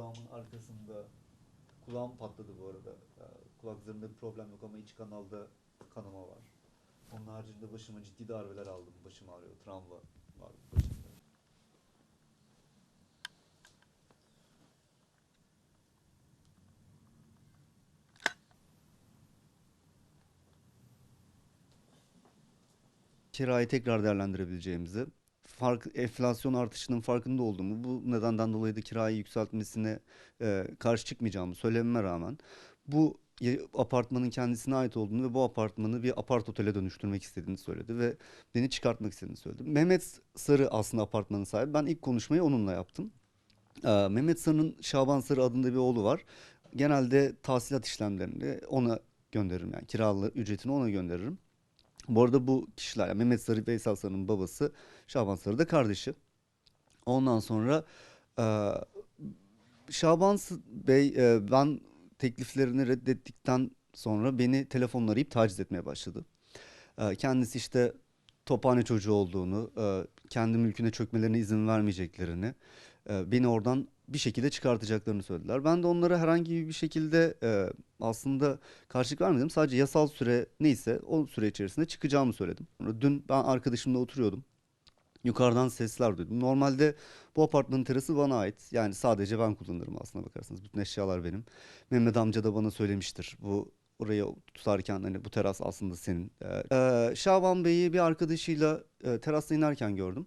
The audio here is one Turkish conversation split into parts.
kulağımın arkasında kulağım patladı bu arada. Ee, Kulak zarında bir problem yok ama iç kanalda kanama var. Onun haricinde başıma ciddi darbeler aldım. Başım ağrıyor. Travma var başımda. kirayı tekrar değerlendirebileceğimizi, fark, enflasyon artışının farkında olduğumu, bu nedenden dolayı da kirayı yükseltmesine e, karşı çıkmayacağımı söylememe rağmen bu apartmanın kendisine ait olduğunu ve bu apartmanı bir apart otele dönüştürmek istediğini söyledi ve beni çıkartmak istediğini söyledi. Mehmet Sarı aslında apartmanın sahibi. Ben ilk konuşmayı onunla yaptım. Ee, Mehmet Sarı'nın Şaban Sarı adında bir oğlu var. Genelde tahsilat işlemlerini ona gönderirim yani kiralı ücretini ona gönderirim. Bu arada bu kişiler yani Mehmet Sarı Veysel Sarı'nın babası Şaban Sarı da kardeşi. Ondan sonra e, Şaban Bey e, ben tekliflerini reddettikten sonra beni telefonla arayıp taciz etmeye başladı. E, kendisi işte tophane çocuğu olduğunu, e, kendi mülküne çökmelerine izin vermeyeceklerini, e, beni oradan bir şekilde çıkartacaklarını söylediler. Ben de onlara herhangi bir şekilde e, aslında karşılık vermedim. Sadece yasal süre neyse o süre içerisinde çıkacağımı söyledim. Dün ben arkadaşımla oturuyordum. Yukarıdan sesler duydum. Normalde bu apartmanın terası bana ait. Yani sadece ben kullanırım aslına bakarsanız. Bütün eşyalar benim. Mehmet amca da bana söylemiştir. Bu orayı tutarken hani bu teras aslında senin. Ee, Şaban Bey'i bir arkadaşıyla e, terasta inerken gördüm.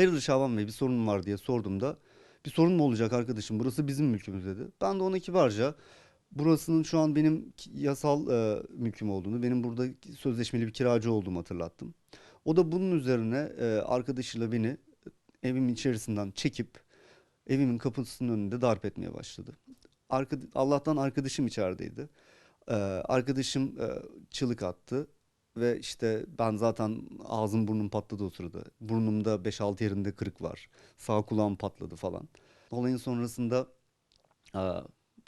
Hayırdır Şaban Bey bir sorun var diye sorduğumda bir sorun mu olacak arkadaşım burası bizim mülkümüz dedi. Ben de ona kibarca burasının şu an benim yasal e, mülküm olduğunu, benim burada sözleşmeli bir kiracı olduğumu hatırlattım. O da bunun üzerine e, arkadaşıyla beni evimin içerisinden çekip evimin kapısının önünde darp etmeye başladı. Arka, Allah'tan arkadaşım içerideydi. Ee, arkadaşım e, çığlık attı ve işte ben zaten ağzım burnum patladı o sırada. Burnumda 5-6 yerinde kırık var. Sağ kulağım patladı falan. Olayın sonrasında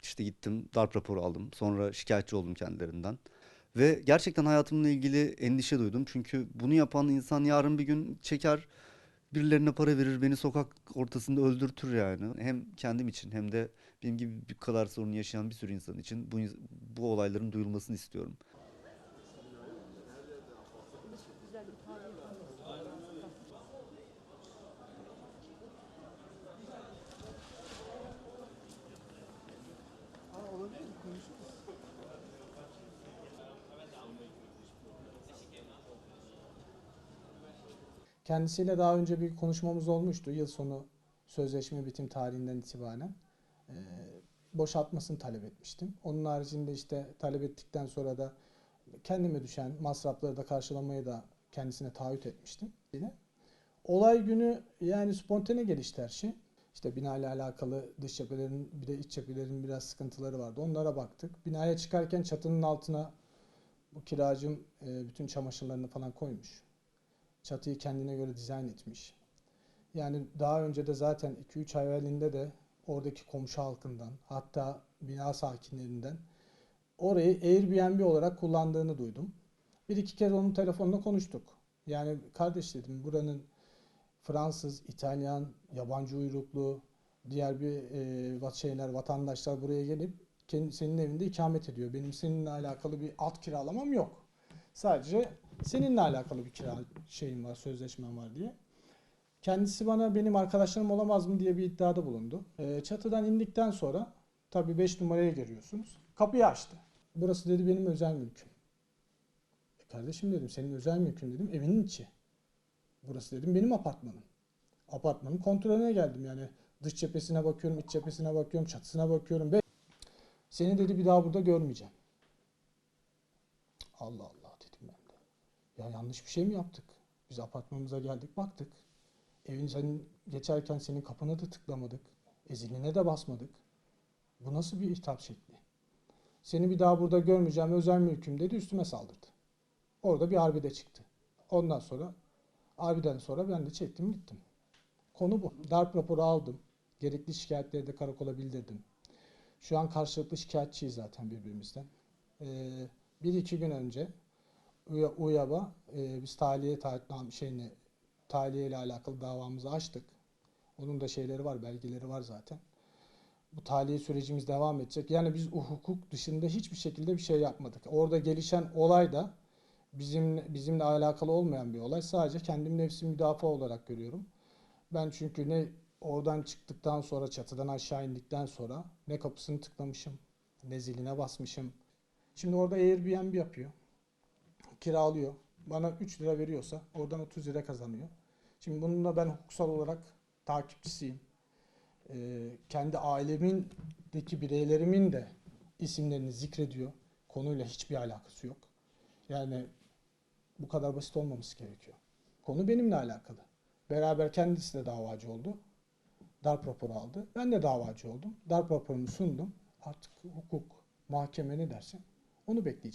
işte gittim darp raporu aldım. Sonra şikayetçi oldum kendilerinden. Ve gerçekten hayatımla ilgili endişe duydum. Çünkü bunu yapan insan yarın bir gün çeker birilerine para verir beni sokak ortasında öldürtür yani. Hem kendim için hem de benim gibi bu kadar sorun yaşayan bir sürü insan için bu, bu olayların duyulmasını istiyorum. Kendisiyle daha önce bir konuşmamız olmuştu. Yıl sonu sözleşme bitim tarihinden itibaren. Ee, boşaltmasını talep etmiştim. Onun haricinde işte talep ettikten sonra da kendime düşen masrafları da karşılamayı da kendisine taahhüt etmiştim. Yine. Olay günü yani spontane gelişti her şey. İşte bina ile alakalı dış cephelerin bir de iç cephelerin biraz sıkıntıları vardı. Onlara baktık. Binaya çıkarken çatının altına bu kiracım e, bütün çamaşırlarını falan koymuş. Çatıyı kendine göre dizayn etmiş. Yani daha önce de zaten 2-3 ay evvelinde de oradaki komşu halkından hatta bina sakinlerinden orayı Airbnb olarak kullandığını duydum. Bir iki kez onun telefonla konuştuk. Yani kardeş dedim buranın Fransız, İtalyan, yabancı uyruklu diğer bir e, şeyler vatandaşlar buraya gelip kendi, senin evinde ikamet ediyor. Benim seninle alakalı bir alt kiralamam yok. Sadece seninle alakalı bir kira şeyim var, sözleşmem var diye. Kendisi bana benim arkadaşlarım olamaz mı diye bir iddiada bulundu. Ee, çatıdan indikten sonra tabii 5 numaraya giriyorsunuz. Kapıyı açtı. Burası dedi benim özel mülküm. E kardeşim dedim senin özel mülkün dedim evinin içi. Burası dedim benim apartmanım. Apartmanın kontrolüne geldim yani dış cephesine bakıyorum, iç cephesine bakıyorum, çatısına bakıyorum. Seni dedi bir daha burada görmeyeceğim. Allah Allah dedim ben de. Ya yanlış bir şey mi yaptık? Biz apartmanımıza geldik baktık. Evin senin geçerken senin kapına da tıklamadık. E ziline de basmadık. Bu nasıl bir hitap şekli? Seni bir daha burada görmeyeceğim özel mülküm dedi üstüme saldırdı. Orada bir arbede çıktı. Ondan sonra arbeden sonra ben de çektim gittim. Konu bu. Darp raporu aldım. Gerekli şikayetleri de karakola bildirdim. Şu an karşılıklı şikayetçiyiz zaten birbirimizden. Ee, bir iki gün önce Uya- UYAB'a e, biz tahliye şeyini tahliye ile alakalı davamızı açtık. Onun da şeyleri var, belgeleri var zaten. bu tahliye sürecimiz devam edecek. Yani biz o hukuk dışında hiçbir şekilde bir şey yapmadık. Orada gelişen olay da bizim bizimle alakalı olmayan bir olay. Sadece kendim nefsi müdafaa olarak görüyorum. Ben çünkü ne oradan çıktıktan sonra çatıdan aşağı indikten sonra ne kapısını tıklamışım, ne ziline basmışım. Şimdi orada Airbnb yapıyor. Kiralıyor. Bana 3 lira veriyorsa oradan 30 lira kazanıyor. Şimdi bunun da ben hukuksal olarak takipçisiyim. Ee, kendi ailemindeki bireylerimin de isimlerini zikrediyor. Konuyla hiçbir alakası yok. Yani bu kadar basit olmaması gerekiyor. Konu benimle alakalı. Beraber kendisi de davacı oldu. Darp raporu aldı. Ben de davacı oldum. Darp raporumu sundum. Artık hukuk, mahkeme ne derse onu bekleyeceğim.